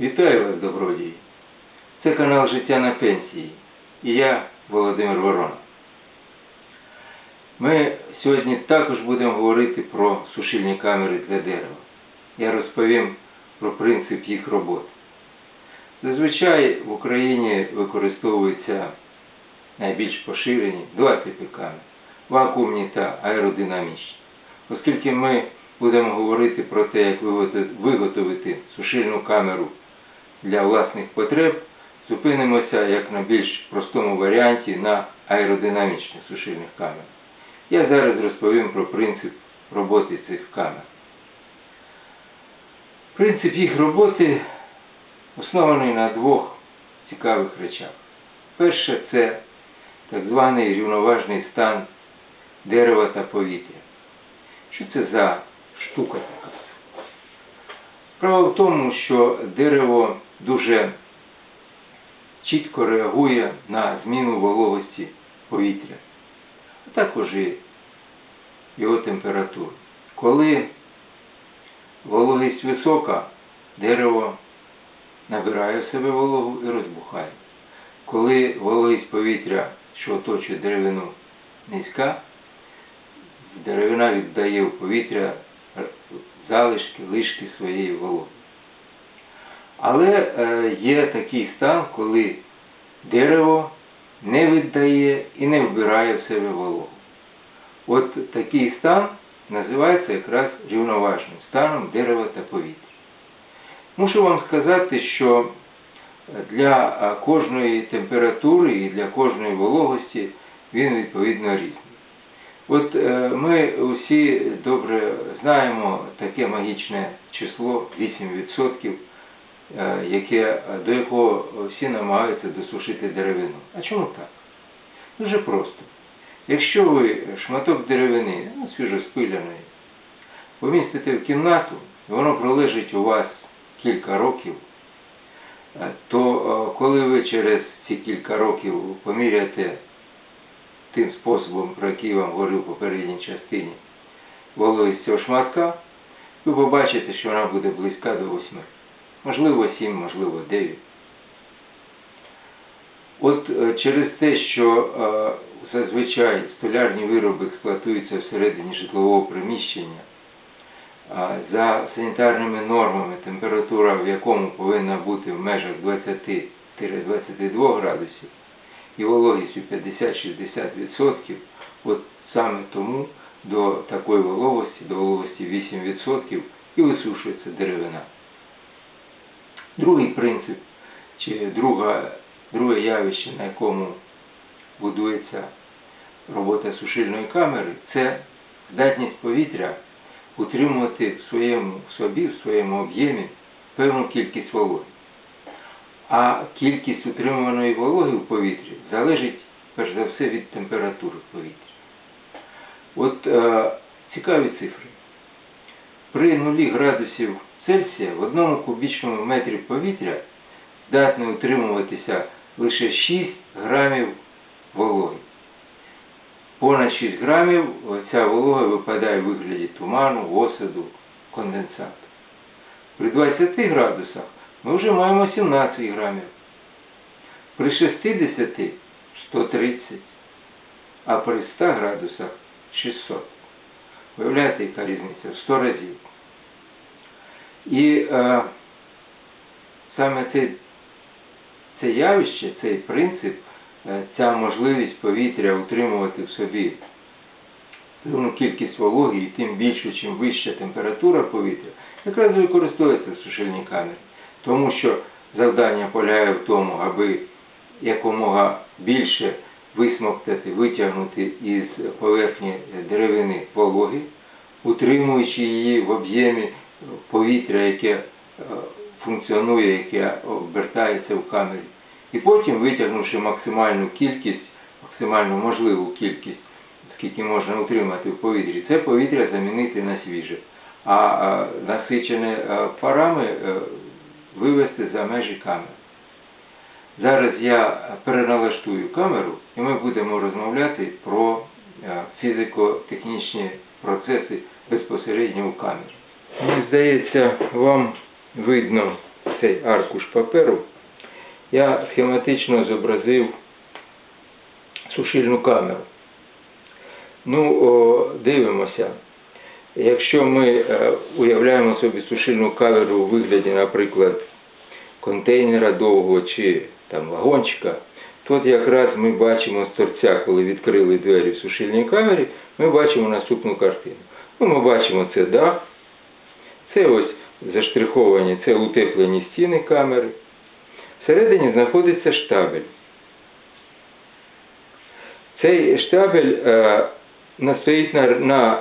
Вітаю вас, добродії! Це канал Життя на пенсії. І я, Володимир Ворона. Ми сьогодні також будемо говорити про сушильні камери для дерева. Я розповім про принцип їх роботи. Зазвичай в Україні використовуються найбільш поширені два типи камер вакуумні та аеродинамічні. Оскільки ми будемо говорити про те, як виготовити сушильну камеру для власних потреб, зупинимося як на більш простому варіанті на аеродинамічних сушильних камерах. Я зараз розповім про принцип роботи цих камер. Принцип їх роботи оснований на двох цікавих речах. Перше це так званий рівноважний стан дерева та повітря. Що це за штука така? Справа в тому, що дерево дуже чітко реагує на зміну вологості повітря, а також і його температуру. Коли вологість висока, дерево набирає в себе вологу і розбухає. Коли вологість повітря, що оточує деревину, низька, деревина віддає в повітря залишки, лишки своєї вологи. Але е, є такий стан, коли дерево не віддає і не вбирає в себе вологу. От такий стан називається якраз рівноважним станом дерева та повітря. Мушу вам сказати, що для е, кожної температури і для кожної вологості він відповідно різний. От е, ми усі добре знаємо таке магічне число 8%, е, яке, до якого всі намагаються досушити деревину. А чому так? Дуже просто. Якщо ви шматок деревини, ну, свіжоспиляної, помістите в кімнату, і воно пролежить у вас кілька років, е, то коли ви через ці кілька років поміряєте тим способом, про який я вам говорив в попередній частині, вологість цього шматка, ви побачите, що вона буде близька до 8. Можливо 7, можливо 9. От е, через те, що е, зазвичай столярні вироби експлуатуються всередині житлового приміщення, за санітарними нормами температура в якому повинна бути в межах 20-22 градусів, і вологістю 50-60%, от саме тому до такої вологості, до вологості 8% і висушується деревина. Другий принцип, чи друга, друге явище, на якому будується робота сушильної камери, це здатність повітря утримувати в своєму собі, в своєму об'ємі певну кількість вологи. А кількість утримуваної вологи в повітрі залежить перш за все від температури повітря. От е, цікаві цифри. При нулі градусів Цельсія в одному кубічному метрі повітря здатне утримуватися лише 6 грамів вологи. Понад 6 грамів ця волога випадає в вигляді туману, осаду, конденсату. При 20 градусах ми вже маємо 17 грамів. При 60 – 130, а при 100 градусах 600. Виявляєте, яка різниця? В 100 разів. І е, саме це, це явище, цей принцип, е, ця можливість повітря утримувати в собі певну кількість вологи і тим більше, чим вища температура повітря, якраз використовується в сушильній камері. Тому що завдання полягає в тому, аби якомога більше висмоктати, витягнути із поверхні деревини вологи, утримуючи її в об'ємі повітря, яке е, функціонує, яке обертається в камері. І потім, витягнувши максимальну кількість, максимально можливу кількість, скільки можна утримати в повітрі, це повітря замінити на свіже. А е, насичене парами е, вивести за межі камери. Зараз я переналаштую камеру і ми будемо розмовляти про е, фізико-технічні процеси безпосередньо у камері. Мені здається, вам видно цей аркуш паперу, я схематично зобразив сушильну камеру. Ну, о, дивимося. Якщо ми е, уявляємо собі сушильну камеру у вигляді, наприклад, контейнера довгого чи там вагончика, от якраз ми бачимо з торця, коли відкрили двері в сушильній камері, ми бачимо наступну картину. Ну, ми бачимо це дах, це ось заштриховані, це утеплені стіни камери. Всередині знаходиться штабель. Цей штабель е, на- стоїть на, на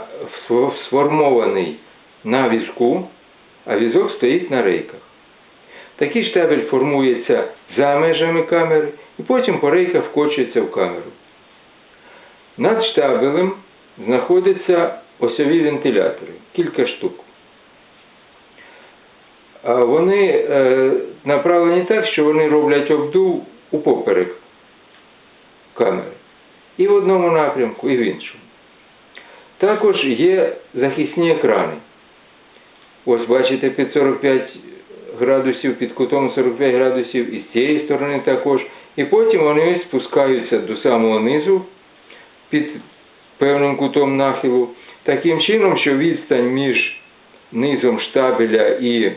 сформований на візку, а візок стоїть на рейках. Такий штабель формується за межами камери і потім по рейках вкочується в камеру. Над штабелем знаходяться осьові вентилятори, кілька штук. Вони е, направлені так, що вони роблять обдув у поперек камери. І в одному напрямку, і в іншому. Також є захисні екрани. Ось бачите під 45 градусів, під кутом 45 градусів, і з цієї сторони також. І потім вони спускаються до самого низу під певним кутом нахилу, таким чином, що відстань між низом штабеля і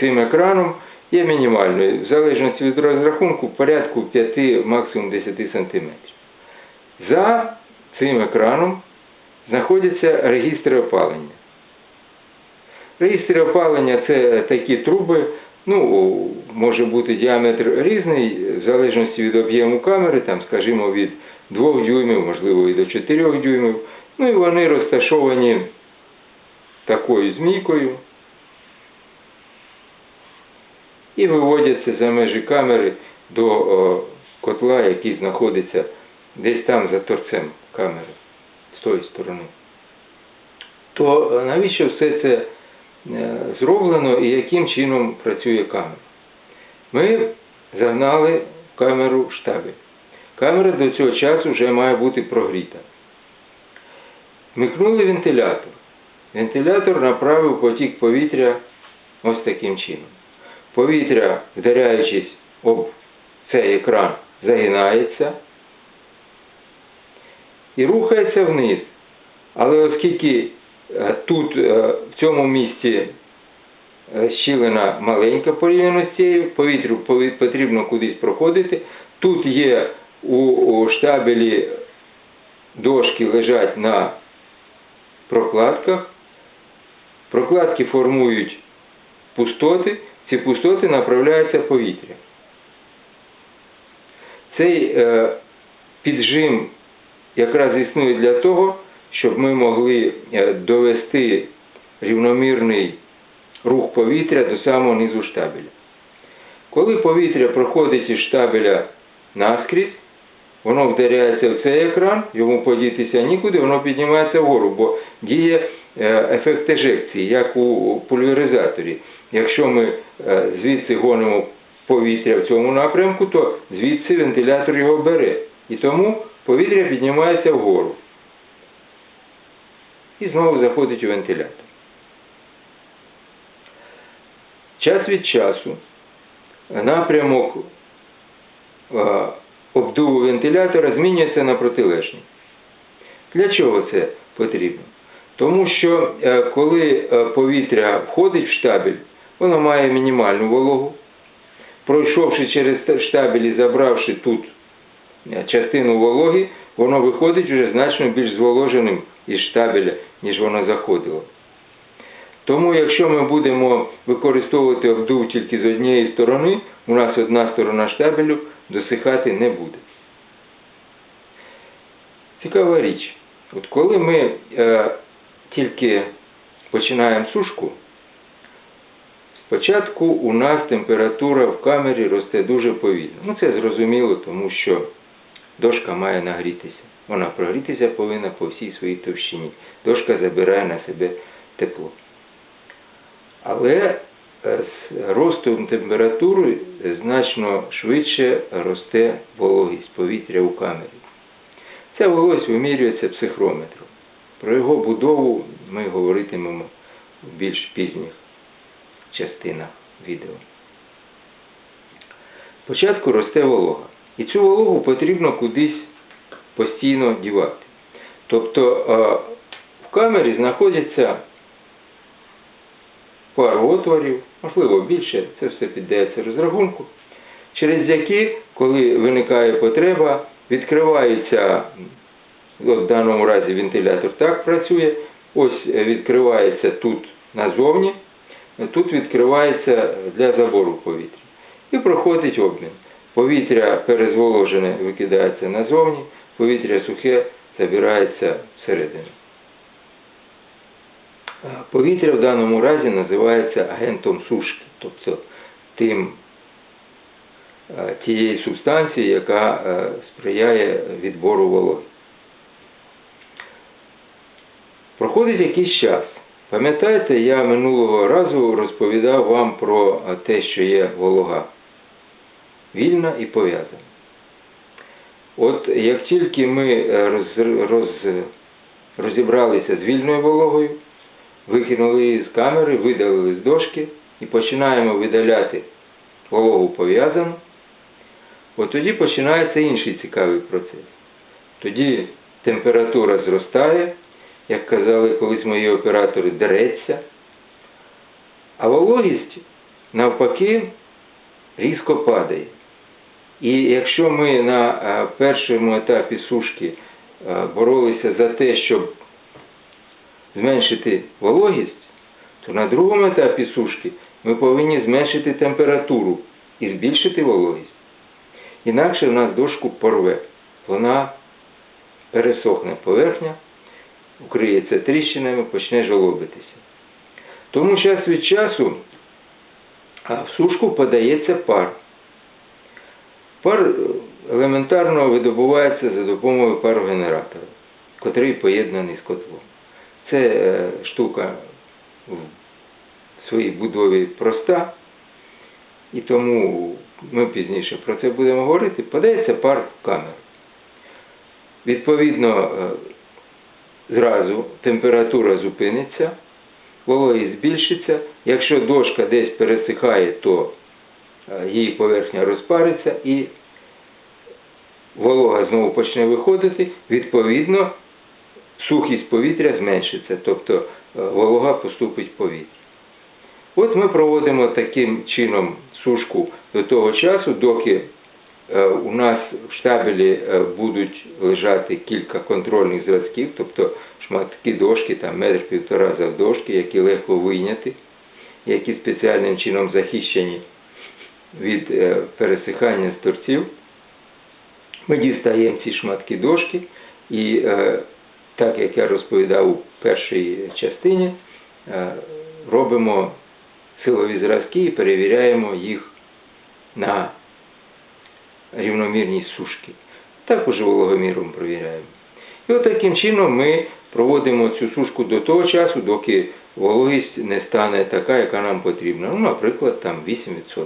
цим екраном є мінімальною, в залежності від розрахунку порядку 5, максимум 10 см. За цим екраном знаходяться регістри опалення. Регістри опалення це такі труби, ну, може бути діаметр різний, в залежності від об'єму камери, там, скажімо, від 2 дюймів, можливо, і до 4 дюймів. Ну і вони розташовані такою змійкою і виводяться за межі камери до котла, який знаходиться десь там за торцем камери, з тої сторони. То е, навіщо все це е, зроблено і яким чином працює камера? Ми загнали камеру штабель. Камера до цього часу вже має бути прогріта. Вмикнули вентилятор. Вентилятор направив потік повітря ось таким чином. Повітря, вдаряючись об цей екран, загинається і рухається вниз. Але оскільки е, тут е, в цьому місці е, щілина маленька порівняно з цією, повітрю потрібно кудись проходити. Тут є у, штабелі дошки лежать на прокладках. Прокладки формують пустоти, ці пустоти направляються в повітря. Цей е, піджим якраз існує для того, щоб ми могли е, довести рівномірний рух повітря до самого низу штабеля. Коли повітря проходить із штабеля наскрізь, воно вдаряється в цей екран, йому подітися нікуди, воно піднімається вгору, бо діє е, ефект ежекції, як у пульверизаторі. Якщо ми е, звідси гонимо повітря в цьому напрямку, то звідси вентилятор його бере. І тому повітря піднімається вгору. І знову заходить у вентилятор. Час від часу напрямок е, обдуву вентилятора змінюється на протилежний. Для чого це потрібно? Тому що е, коли е, повітря входить в штабель, воно має мінімальну вологу. Пройшовши через штабель і забравши тут частину вологи, воно виходить вже значно більш зволоженим із штабеля, ніж воно заходило. Тому, якщо ми будемо використовувати обдув тільки з однієї сторони, у нас одна сторона штабелю досихати не буде. Цікава річ. От коли ми е, тільки починаємо сушку, спочатку у нас температура в камері росте дуже повільно. Ну це зрозуміло, тому що дошка має нагрітися. Вона прогрітися повинна по всій своїй товщині. Дошка забирає на себе тепло. Але е, з ростом температури значно швидше росте вологість повітря у камері. Ця вологість вимірюється психрометром. Про його будову ми говоритимемо в більш пізніх частинах відео. спочатку росте волога. І цю вологу потрібно кудись постійно дівати. Тобто е, в камері знаходяться пару отворів, можливо більше, це все піддається розрахунку, через які, коли виникає потреба, відкривається, от в даному разі вентилятор так працює, ось відкривається тут назовні, тут відкривається для забору повітря. І проходить обмін. Повітря перезволожене викидається назовні, повітря сухе забирається всередину. Повітря в даному разі називається агентом сушки, тобто тим, е, тієї субстанції, яка е, сприяє відбору вологи. Проходить якийсь час. Пам'ятаєте, я минулого разу розповідав вам про е, те, що є волога вільна і пов'язана. От як тільки ми е, роз, роз, розібралися з вільною вологою, викинули її з камери, видалили з дошки і починаємо видаляти вологу пов'язану, от тоді починається інший цікавий процес. Тоді температура зростає, як казали колись мої оператори, дереться, а вологість навпаки різко падає. І якщо ми на е, першому етапі сушки е, боролися за те, щоб зменшити вологість, то на другому етапі сушки ми повинні зменшити температуру і збільшити вологість. Інакше в нас дошку порве. Вона пересохне поверхня, укриється тріщинами, почне жолобитися. Тому час від часу а, в сушку подається пар. Пар е, елементарно видобувається за допомогою парогенератора, котрий поєднаний з котлом. Це е, штука в своїй будові проста, і тому ми пізніше про це будемо говорити. Подається пар в камеру. Відповідно, е, зразу температура зупиниться, вологість збільшиться. Якщо дошка десь пересихає, то е, її поверхня розпариться і волога знову почне виходити, відповідно, сухість повітря зменшиться, тобто е, волога поступить в повітря. От ми проводимо таким чином сушку до того часу, доки у нас в штабелі е, будуть лежати кілька контрольних зразків, тобто шматки дошки, там метр півтора завдовжки, які легко вийняти, які спеціальним чином захищені від е, пересихання з торців. Ми дістаємо ці шматки дошки і, е, так як я розповідав у першій частині, е, робимо силові зразки і перевіряємо їх на рівномірність сушки. Також вологоміром перевіряємо. І от чином ми проводимо цю сушку до того часу, доки вологість не стане така, яка нам потрібна. Ну, наприклад, там 8%.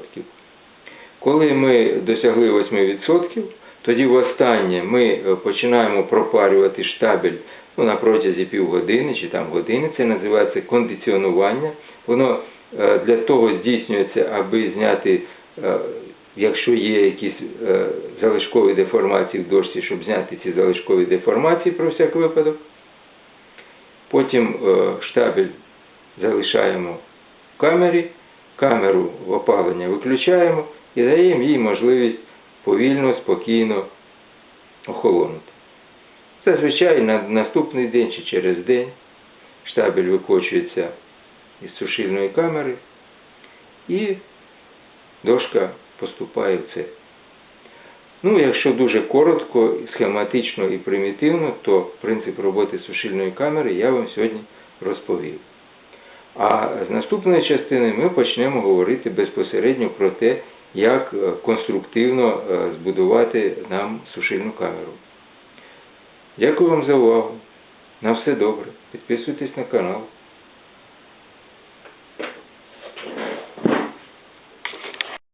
Коли ми досягли 8%, тоді востаннє ми е, починаємо пропарювати штабель ну, на протязі півгодини чи там години. Це називається кондиціонування. Воно е, для того здійснюється, аби зняти, е, якщо є якісь е, залишкові деформації в дошці, щоб зняти ці залишкові деформації про всяк випадок. Потім е, штабель залишаємо в камері, камеру в опалення виключаємо і даємо їй можливість повільно, спокійно охолонути. Зазвичай на наступний день чи через день штабель викочується із сушильної камери і дошка поступає в це. Ну, якщо дуже коротко, схематично і примітивно, то принцип роботи сушильної камери я вам сьогодні розповів. А з наступної частини ми почнемо говорити безпосередньо про те, як е, конструктивно е, збудувати нам сушильну камеру. Дякую вам за увагу. На все добре. Підписуйтесь на канал.